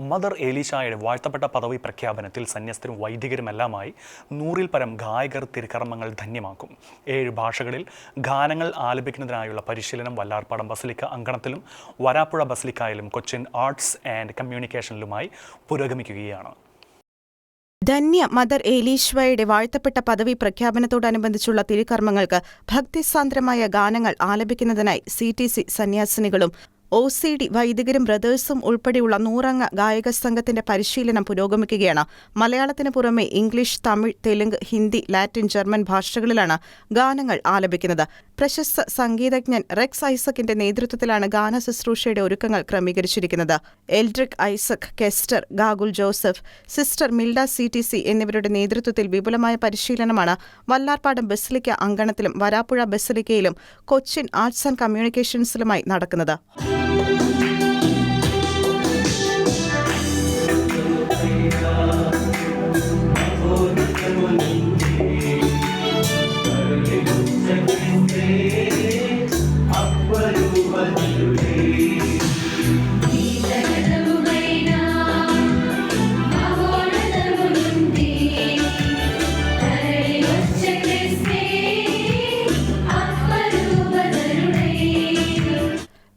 Mother ഏലീഷായുടെ വാഴ്ത്തപ്പെട്ട പദവി പ്രഖ്യാപനത്തിൽ സന്യസ്തരും വൈദികരുമെല്ലാമായി നൂറിൽ പരം ഗായകർ തിരുക്കർമ്മങ്ങൾ ധന്യമാക്കും. ഏഴ് ഭാഷകളിൽ ഗാനങ്ങൾ ആലപിക്കുന്നതിനായുള്ള പരിശീലനം വല്ലാർപ്പാടം ബസലിക്ക അങ്കണത്തിലും വരാപ്പുഴ ബസലിക്കായിലും കൊച്ചിൻ ആർട്സ് ആൻഡ് കമ്മ്യൂണിക്കേഷനിലുമായി പുരോഗമിക്കുകയാണ്. ധന്യ മദർ ഏലീശ്വയുടെ വാഴ്ത്തപ്പെട്ട പദവി പ്രഖ്യാപനത്തോടനുബന്ധിച്ചുള്ള തിരുക്കർമ്മങ്ങൾക്ക് ഭക്തിസാന്ദ്രമായ ഗാനങ്ങൾ ആലപിക്കുന്നതിനായി സി ടി സി സന്യാസിനികളും ഒ സി ഡി വൈദികരും ബ്രദേഴ്സും ഉൾപ്പെടെയുള്ള നൂറംഗ ഗായക സംഘത്തിന്റെ പരിശീലനം പുരോഗമിക്കുകയാണ്. മലയാളത്തിന് പുറമെ English Tamil Telugu Hindi Latin German ഭാഷകളിലാണ് ഗാനങ്ങൾ ആലപിക്കുന്നത്. പ്രശസ്ത സംഗീതജ്ഞൻ റെക്സ് ഐസക്കിന്റെ നേതൃത്വത്തിലാണ് ഗാന ശുശ്രൂഷയുടെ ഒരുക്കങ്ങൾ ക്രമീകരിച്ചിരിക്കുന്നത്. Eldric Isaac Kester Gagul Joseph sister Milda C T C എന്നിവരുടെ നേതൃത്വത്തിൽ വിപുലമായ പരിശീലനമാണ് വല്ലാർപാടം ബസിലിക്ക അങ്കണത്തിലും വരാപ്പുഴ ബസിലിക്കയിലും കൊച്ചിൻ ആർട്സ് ആൻഡ് കമ്മ്യൂണിക്കേഷൻസിലുമായി നടക്കുന്നത്. Thank you.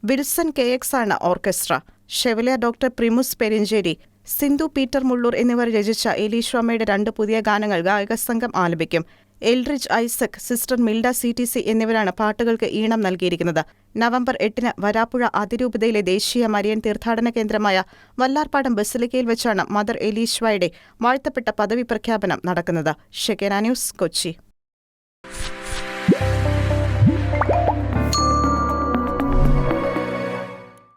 Wilson K X ആണ് orchestra. Chevalier doctor Primus Perincheri Sindhu Peter Mullur എന്നിവർ രചിച്ച എലീശ്വാമയുടെ രണ്ട് പുതിയ ഗാനങ്ങൾ ഗായക സംഘം ആലപിക്കും. Elrich Isaac sister Milda C T C എന്നിവരാണ് പാട്ടുകൾക്ക് ഈണം നൽകിയിരിക്കുന്നത്. നവംബർ എട്ടിന് വരാപ്പുഴ അതിരൂപതയിലെ ദേശീയ മരിയൻ തീർത്ഥാടന കേന്ദ്രമായ വല്ലാർപ്പാടം ബസിലിക്കയിൽ വെച്ചാണ് മദർ എലീശ്വയുടെ വാഴ്ത്തപ്പെട്ട പദവി പ്രഖ്യാപനം നടക്കുന്നത്. Shekinah news Kochi.